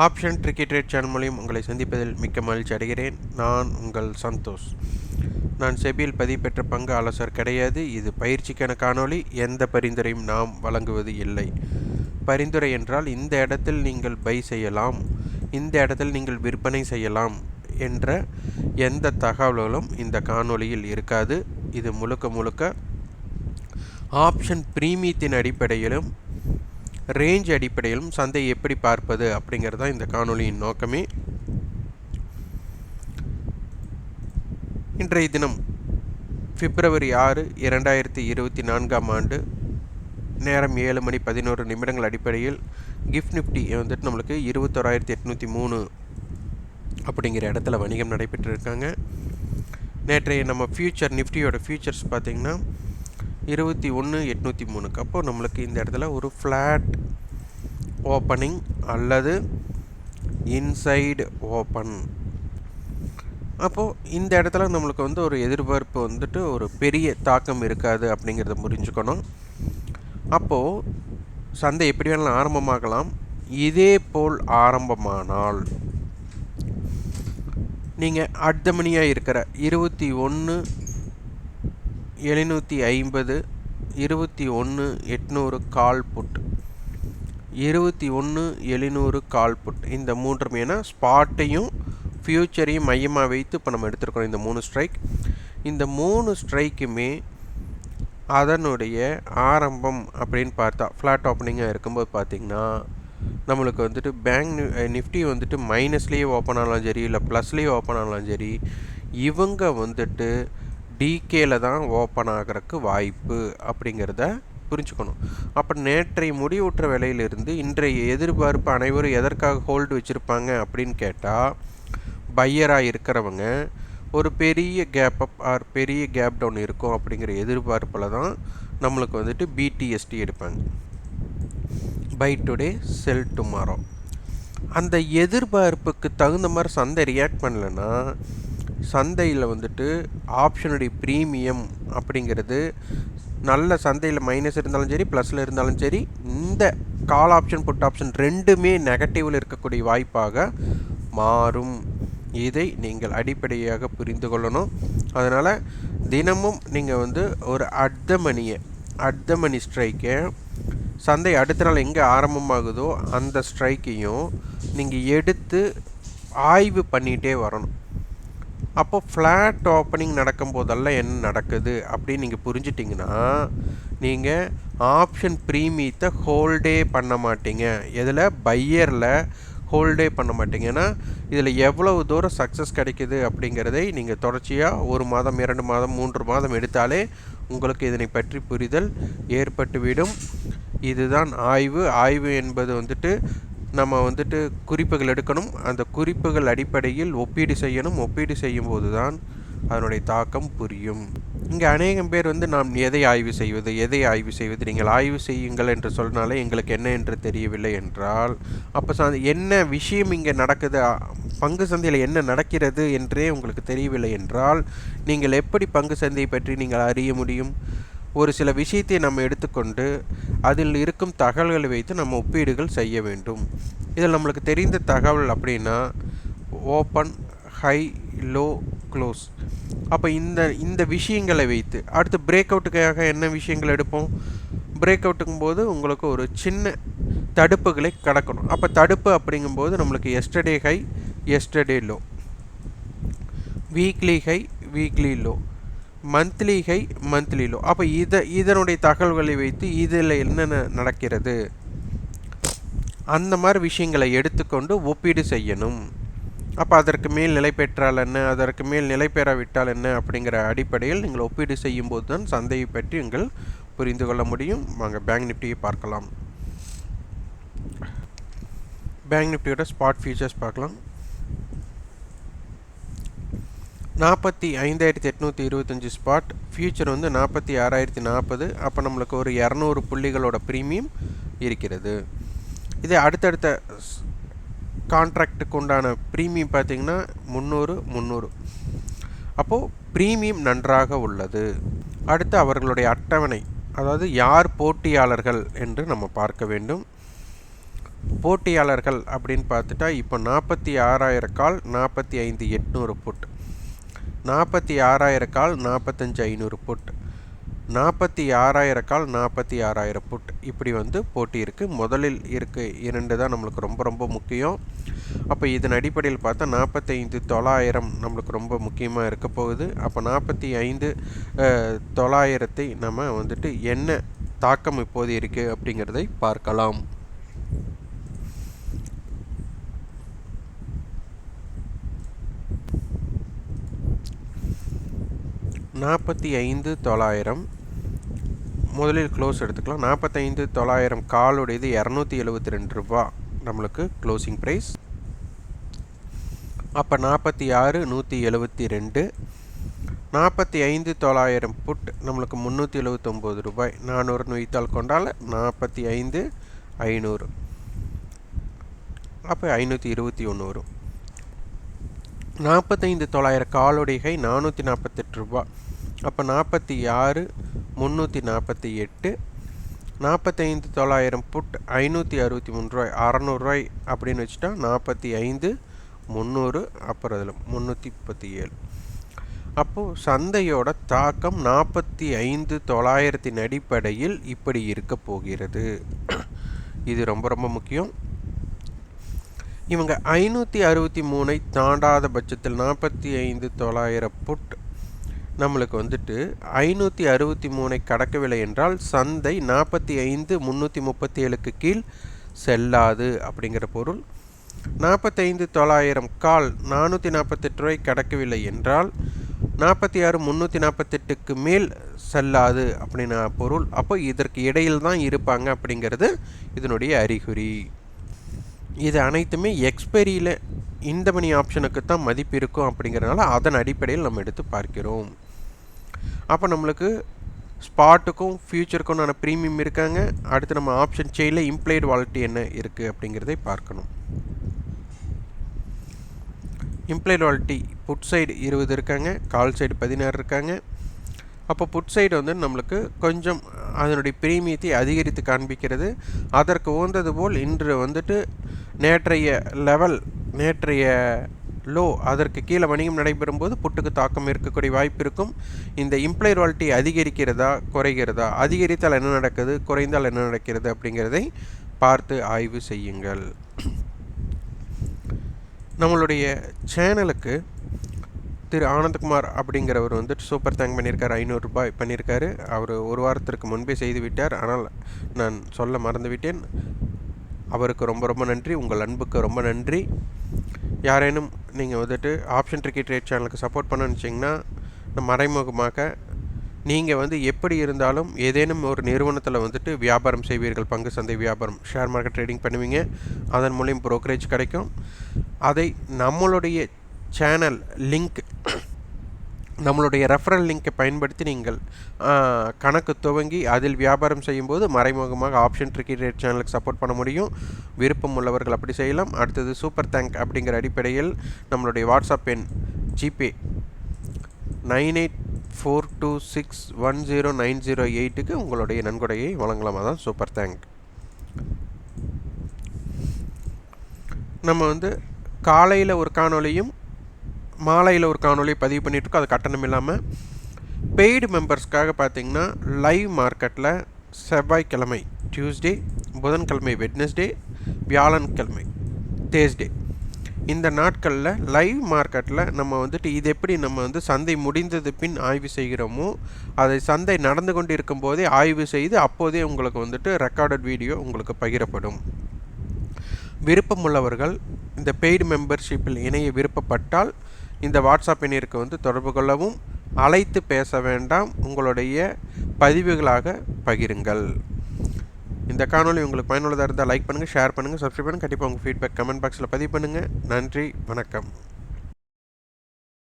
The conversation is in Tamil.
ஆப்ஷன் கிரிக்கெட் ரேட் சேனல் மூலியம் உங்களை சந்திப்பதில் மிக்க மகிழ்ச்சி அடைகிறேன். நான் உங்கள் சந்தோஷ். நான் செபியில் பதிவு பெற்ற பங்கு ஆலோசர் கிடையாது. இது பயிற்சிக்கான காணொளி. எந்த பரிந்துரையும் நாம் வழங்குவது இல்லை. பரிந்துரை என்றால் இந்த இடத்தில் நீங்கள் பை செய்யலாம். இந்த இடத்தில் நீங்கள் விற்பனை செய்யலாம் என்ற எந்த தகவல்களும் இந்த காணொளியில் இருக்காது. இது முழுக்க முழுக்க ஆப்ஷன் பிரீமியத்தின் அடிப்படையிலும் ரேஞ்ச் அடிப்படையிலும் சந்தையை எப்படி பார்ப்பது அப்படிங்கிறது தான் இந்த காணொலியின் நோக்கமே. இன்றைய தினம் பிப்ரவரி ஆறு இரண்டாயிரத்தி இருபத்தி நான்காம் ஆண்டு நேரம் ஏழு மணி பதினோரு நிமிடங்கள் அடிப்படையில் கிஃப்ட் நிஃப்டி வந்துட்டு நம்மளுக்கு இருபத்தோராயிரத்தி எட்நூற்றி மூணு அப்படிங்கிற இடத்துல வணிகம் நடைபெற்றிருக்காங்க. நேற்றைய நம்ம ஃபியூச்சர் நிஃப்டியோட ஃபியூச்சர்ஸ் பார்த்திங்கன்னா இருபத்தி ஒன்று எட்நூற்றி மூணுக்கு அப்போது நம்மளுக்கு இந்த இடத்துல ஒரு ஃப்ளாட் ஓப்பனிங் அல்லது இன்சைடு ஓப்பன் அப்போது இந்த இடத்துல நம்மளுக்கு வந்து ஒரு எதிர்பார்ப்பு வந்துட்டு ஒரு பெரிய தாக்கம் இருக்காது அப்படிங்கிறத புரிஞ்சுக்கணும். அப்போது சந்தை எப்படி வேணாலும் ஆரம்பமாகலாம். இதே போல் ஆரம்பமானால் நீங்கள் அட்தமணியாக இருக்கிற இருபத்தி ஒன்று எழுநூற்றி ஐம்பது இருபத்தி ஒன்று எட்நூறு கால் புட். இருபத்தி ஒன்று எழுநூறு கால் புட். இந்த மூன்றும் ஏன்னா ஸ்பாட்டையும் ஃப்யூச்சரையும் மையமாக வைத்து இப்போ நம்ம எடுத்துருக்கோம் இந்த மூணு ஸ்ட்ரைக். இந்த மூணு ஸ்ட்ரைக்குமே அதனுடைய ஆரம்பம் அப்படின்னு பார்த்தா ஃப்ளாட் ஓப்பனிங்காக இருக்கும்போது பார்த்திங்கன்னா நம்மளுக்கு வந்துட்டு பேங்க் நிஃப்டி வந்துட்டு மைனஸ்லேயே ஓப்பன் ஆனாலும் சரி இல்லை ப்ளஸ்லேயே ஓப்பன் ஆனாலும் சரி இவங்க வந்துட்டு டிகேல தான் ஓப்பன் ஆகிறதுக்கு வாய்ப்பு அப்படிங்கிறத புரிஞ்சுக்கணும். அப்போ நேற்றைய முடிவுற்ற விலையிலிருந்து இன்றைய எதிர்பார்ப்பு அனைவரும் எதற்காக ஹோல்டு வச்சுருப்பாங்க அப்படின்னு கேட்டால் பையராக இருக்கிறவங்க ஒரு பெரிய கேப் அப் ஆர் பெரிய கேப் டவுன் இருக்கும் அப்படிங்கிற எதிர்பார்ப்பில் தான் நம்மளுக்கு வந்துட்டு பிடிஎஸ்டி எடுப்பாங்க. பை டுடே செல் டுமாரோ அந்த எதிர்பார்ப்புக்கு தகுந்த மாதிரி சந்தை ரியாக்ட் பண்ணலைன்னா சந்தையில் வந்துட்டு ஆப்ஷனுடைய ப்ரீமியம் அப்படிங்கிறது நல்ல சந்தையில் மைனஸ் இருந்தாலும் சரி ப்ளஸில் இருந்தாலும் சரி இந்த கால் ஆப்ஷன் புட் ஆப்ஷன் ரெண்டுமே நெகட்டிவில் இருக்கக்கூடிய வாய்ப்பாக மாறும். இதை நீங்கள் அடிப்படையாக புரிந்து கொள்ளணும். அதனால் தினமும் நீங்கள் வந்து ஒரு அர்த்த மணியை அர்த்த மணி ஸ்ட்ரைக்கை சந்தை அடுத்த நாள் எங்கே ஆரம்பமாகுதோ அந்த ஸ்ட்ரைக்கையும் நீங்கள் எடுத்து ஆய்வு பண்ணிகிட்டே வரணும். அப்போ ஃப்ளாட் ஓப்பனிங் நடக்கும் போதெல்லாம் என்ன நடக்குது அப்படின்னு நீங்கள் புரிஞ்சிட்டிங்கன்னா நீங்கள் ஆப்ஷன் ப்ரீமியத்தை ஹோல்டே பண்ண மாட்டீங்க. இதில் பையரில் ஹோல்டே பண்ண மாட்டீங்க. ஏன்னா இதில் எவ்வளவு தூரம் சக்ஸஸ் கிடைக்குது அப்படிங்கிறதை நீங்கள் தொடர்ச்சியாக ஒரு மாதம் இரண்டு மாதம் மூன்று மாதம் எடுத்தாலே உங்களுக்கு இதனை பற்றி புரிதல் ஏற்பட்டுவிடும். இதுதான் ஆய்வு. ஆய்வு என்பது வந்துட்டு நம்ம வந்துட்டு குறிப்புகள் எடுக்கணும். அந்த குறிப்புகள் அடிப்படையில் ஒப்பீடு செய்யணும். ஒப்பீடு செய்யும்போது தான் அதனுடைய தாக்கம் புரியும். இங்கே அநேகம் பேர் வந்து நாம் எதை ஆய்வு செய்வது எதை ஆய்வு செய்வது நீங்கள் ஆய்வு செய்யுங்கள் என்று சொன்னாலே எங்களுக்கு என்ன என்று தெரியவில்லை என்றால் அப்போ சா என்ன விஷயம் இங்கே நடக்குது பங்கு சந்தையில் என்ன நடக்கிறது என்றே உங்களுக்கு தெரியவில்லை என்றால் நீங்கள் எப்படி பங்கு சந்தையை பற்றி நீங்கள் அறிய முடியும்? ஒரு சில விஷயத்தை நம்ம எடுத்துக்கொண்டு அதில் இருக்கும் தகவல்களை வைத்து நம்ம ஒப்பீடுகள் செய்ய வேண்டும். இதில் நம்மளுக்கு தெரிந்த தகவல் அப்படின்னா ஓப்பன் ஹை லோ க்ளோஸ் அப்போ இந்த இந்த விஷயங்களை வைத்து அடுத்து பிரேக் அவுட்டுக்காக என்ன விஷயங்கள் எடுப்போம்? பிரேக் அவுட்டுக்கும் போது உங்களுக்கு ஒரு சின்ன தடுப்புகளை கடக்கணும். அப்போ தடுப்பு அப்படிங்கும்போது நம்மளுக்கு yesterday high yesterday low weekly high weekly low monthly high monthly low அப்போ இதை இதனுடைய தகவல்களை வைத்து இதில் என்னென்ன நடக்கிறது? அந்த மாதிரி விஷயங்களை எடுத்துக்கொண்டு ஒப்பீடு செய்யணும். அப்போ அதற்கு மேல் நிலை பெற்றால் என்ன? அதற்கு மேல் நிலை பெறாவிட்டால் என்ன? அப்படிங்கிற அடிப்படையில் நீங்கள் ஒப்பீடு செய்யும்போது தான் சந்தையை பற்றி நீங்கள் புரிந்து கொள்ள முடியும். வாங்க பேங்க் நிஃப்டியை பார்க்கலாம். பேங்க் நிஃப்டியோட ஸ்பாட் ஃபியூச்சர்ஸ் பார்க்கலாம். நாற்பத்தி ஐந்தாயிரத்தி எட்நூற்றி இருபத்தஞ்சி ஸ்பாட் ஃபியூச்சர் வந்து நாற்பத்தி ஆறாயிரத்தி நாற்பது. அப்போ நம்மளுக்கு ஒரு இரநூறு புள்ளிகளோட ப்ரீமியம் இருக்கிறது. இதே அடுத்தடுத்த கான்ட்ராக்டுக்கு உண்டான ப்ரீமியம் பார்த்திங்கன்னா முந்நூறு முந்நூறு. அப்போது ப்ரீமியம் நன்றாக உள்ளது. அடுத்து அவர்களுடைய அட்டவணை. அதாவது யார் போட்டியாளர்கள் என்று நம்ம பார்க்க வேண்டும். போட்டியாளர்கள் அப்படின்னு பார்த்துட்டா இப்போ நாற்பத்தி ஆறாயிரம் கால் நாற்பத்தி ஐந்து எட்நூறு புட் நாற்பத்தி ஆறாயிரம் கால் நாற்பத்தஞ்சு ஐநூறு புட் நாற்பத்தி ஆறாயிரம் கால் நாற்பத்தி ஆறாயிரம் புட் இப்படி வந்து போட்டி இருக்குது முதலில் இருக்க இரண்டு தான் நம்மளுக்கு ரொம்ப ரொம்ப முக்கியம். அப்போ இதன் அடிப்படையில் பார்த்தா நாற்பத்தைந்து தொள்ளாயிரம் நம்மளுக்கு ரொம்ப முக்கியமாக இருக்க போகுது. அப்போ நாற்பத்தி ஐந்து தொள்ளாயிரத்தை நம்ம வந்துட்டு என்ன தாக்கம் இப்போது இருக்குது அப்படிங்கிறதை பார்க்கலாம். நாற்பத்தி ஐந்து தொள்ளாயிரம். முதலில் க்ளோஸ் எடுத்துக்கலாம். நாற்பத்தைந்து தொள்ளாயிரம் காலுடையது இரநூத்தி எழுபத்தி ரெண்டு ரூபா நம்மளுக்கு க்ளோசிங் ப்ரைஸ் அப்போ நாற்பத்தி ஆறு நூற்றி எழுபத்தி ரெண்டு. நாற்பத்தி ஐந்து தொள்ளாயிரம் புட் நம்மளுக்கு முந்நூற்றி எழுபத்தொம்போது ரூபாய். நானூறுன்னு வைத்தால் கொண்டால் நாற்பத்தி ஐந்து ஐநூறு. அப்போ ஐநூற்றி இருபத்தி ஒன்று வரும். நாற்பத்தைந்து தொள்ளாயிரம் காலுடைகை நானூற்றி நாற்பத்தெட்டு ரூபாய் அப்போ நாற்பத்தி ஆறு முந்நூற்றி நாற்பத்தி எட்டு நாற்பத்தைந்து தொள்ளாயிரம் புட் ஐநூற்றி அறுபத்தி மூணு ரூபாய் அறநூறுரூவாய் அப்படின்னு வச்சுட்டா நாற்பத்தி ஐந்து முந்நூறு அப்புறம் அதில் முந்நூற்றி முப்பத்தி ஏழு. அப்போது சந்தையோட தாக்கம் நாற்பத்தி ஐந்து தொள்ளாயிரத்தின் அடிப்படையில் இப்படி இருக்க போகிறது. இது ரொம்ப ரொம்ப முக்கியம். இவங்க ஐநூற்றி அறுபத்தி மூணை தாண்டாத பட்சத்தில் நாற்பத்தி ஐந்து தொள்ளாயிரம் புட் நம்மளுக்கு வந்துட்டு ஐநூற்றி அறுபத்தி மூணை கடக்கவில்லை என்றால் சந்தை நாற்பத்தி ஐந்து முந்நூற்றி முப்பத்தி ஏழுக்கு கீழ் செல்லாது அப்படிங்கிற பொருள். நாற்பத்தைந்து தொள்ளாயிரம் கால் நானூற்றி நாற்பத்தெட்டு ரூபாய் கடக்கவில்லை என்றால் நாற்பத்தி ஆறு முந்நூற்றி நாற்பத்தெட்டுக்கு மேல் செல்லாது அப்படின்னா பொருள். அப்போ இதற்கு இடையில் தான் இருப்பாங்க அப்படிங்கிறது இதனுடைய அறிகுறி. இது அனைத்துமே எக்ஸ்பெரியில் இந்த மணி ஆப்ஷனுக்கு தான் மதிப்பு இருக்கும் அப்படிங்கிறனால அதன் அடிப்படையில் நம்ம எடுத்து பார்க்கிறோம். அப்போ நம்மளுக்கு ஸ்பாட்டுக்கும் ஃப்யூச்சருக்கும் ப்ரீமியம் இருக்காங்க. அடுத்து நம்ம ஆப்ஷன் செயினில் இம்ப்ளைடு வாலிட்டி என்ன இருக்குது அப்படிங்கிறதை பார்க்கணும். இம்ப்ளைடு வாலிட்டி புட் சைடு இருபது இருக்காங்க. கால் சைடு பதினாறு இருக்காங்க. அப்போ புட் சைடு வந்து நம்மளுக்கு கொஞ்சம் அதனுடைய பிரீமியத்தை அதிகரித்து காண்பிக்கிறது. அதற்கு உகந்தது போல் இன்று வந்துட்டு நேற்றைய லெவல் நேற்றைய லோ அதற்கு கீழே வணிகம் நடைபெறும் போது புட்டுக்கு தாக்கம் இருக்கக்கூடிய வாய்ப்பு இருக்கும். இந்த இம்ப்ளை ரால்ட்டி அதிகரிக்கிறதா குறைகிறதா அதிகரித்தால் என்ன நடக்குது குறைந்தால் என்ன நடக்கிறது அப்படிங்கிறதை பார்த்து ஆய்வு செய்யுங்கள். நம்மளுடைய சேனலுக்கு திரு ஆனந்த்குமார் அப்படிங்கிறவர் வந்துட்டு சூப்பர் தேங்க் பண்ணியிருக்காரு ஐநூறுரூபாய் பண்ணியிருக்காரு. அவர் ஒரு வாரத்திற்கு முன்பே செய்து விட்டார். ஆனால் நான் சொல்ல மறந்துவிட்டேன். அவருக்கு ரொம்ப ரொம்ப நன்றி. உங்கள் அன்புக்கு ரொம்ப நன்றி. யாரேனும் நீங்கள் வந்துட்டு ஆப்ஷன் ட்ரிக்கி ட்ரேட் சேனலுக்கு சப்போர்ட் பண்ண நினச்சிங்கன்னா மறைமுகமாக நீங்கள் வந்து எப்படி இருந்தாலும் ஏதேனும் ஒரு நிறுவனத்தில் வந்துட்டு வியாபாரம் செய்வீர்கள் பங்கு சந்தை வியாபாரம் ஷேர் மார்க்கெட் ட்ரேடிங் பண்ணுவீங்க. அதன் மூலியம் ப்ரோக்கரேஜ் கிடைக்கும். அதை நம்மளுடைய சேனல் லிங்க் நம்மளுடைய ரெஃபரல் லிங்கை பயன்படுத்தி நீங்கள் கணக்கு துவங்கி அதில் வியாபாரம் செய்யும்போது மறைமுகமாக ஆப்ஷன் ட்ரிக்கெட் ரேட் சேனலுக்கு சப்போர்ட் பண்ண முடியும். விருப்பம் உள்ளவர்கள் அப்படி செய்யலாம். அடுத்தது சூப்பர் தேங்க் அப்படிங்கிற அடிப்படையில் நம்மளுடைய வாட்ஸ்அப் எண் GPay nine eight four two six one zero nine zero எயிட்டுக்கு உங்களுடைய நன்கொடையை வழங்கலாமா? தான் சூப்பர் தேங்க் நம்ம வந்து காலையில் ஒரு காணொலியும் மாலையில் ஒரு காணொலி பதிவு பண்ணிகிட்ருக்கோம் அது கட்டணம் இல்லாமல் பெய்டு மெம்பர்ஸ்க்காக பார்த்திங்கன்னா லைவ் மார்க்கெட்டில் செவ்வாய்க்கிழமை டியூஸ்டே புதன்கிழமை வெட்னஸ்டே வியாழன்கிழமை தேர்ஸ்டே இந்த நாட்களில் லைவ் மார்க்கெட்டில் நம்ம வந்துட்டு இது எப்படி நம்ம வந்து சந்தை முடிந்தது பின் ஆய்வு செய்கிறோமோ அதை சந்தை நடந்து கொண்டு இருக்கும் போதே ஆய்வு செய்து அப்போதே உங்களுக்கு வந்துட்டு ரெக்கார்டட் வீடியோ உங்களுக்கு பகிரப்படும். விருப்பமுள்ளவர்கள் இந்த பெய்டு மெம்பர்ஷிப்பில் இணைய விருப்பப்பட்டால் இந்த வாட்ஸ்அப் எண்ணிற்கு வந்து தொடர்பு கொள்ளவும் அழைத்து பேச வேண்டாம். உங்களுடைய பதிவுகளாக பகிருங்கள். இந்த காணொலி உங்களுக்கு பயனுள்ளதாக இருந்தால் லைக் பண்ணுங்கள் ஷேர் பண்ணுங்கள் சப்ஸ்கிரைப் பண்ணுங்கள் கண்டிப்பாக உங்கள் ஃபீட்பேக் கமெண்ட் பாக்ஸில் பதிவு பண்ணுங்கள் நன்றி வணக்கம்.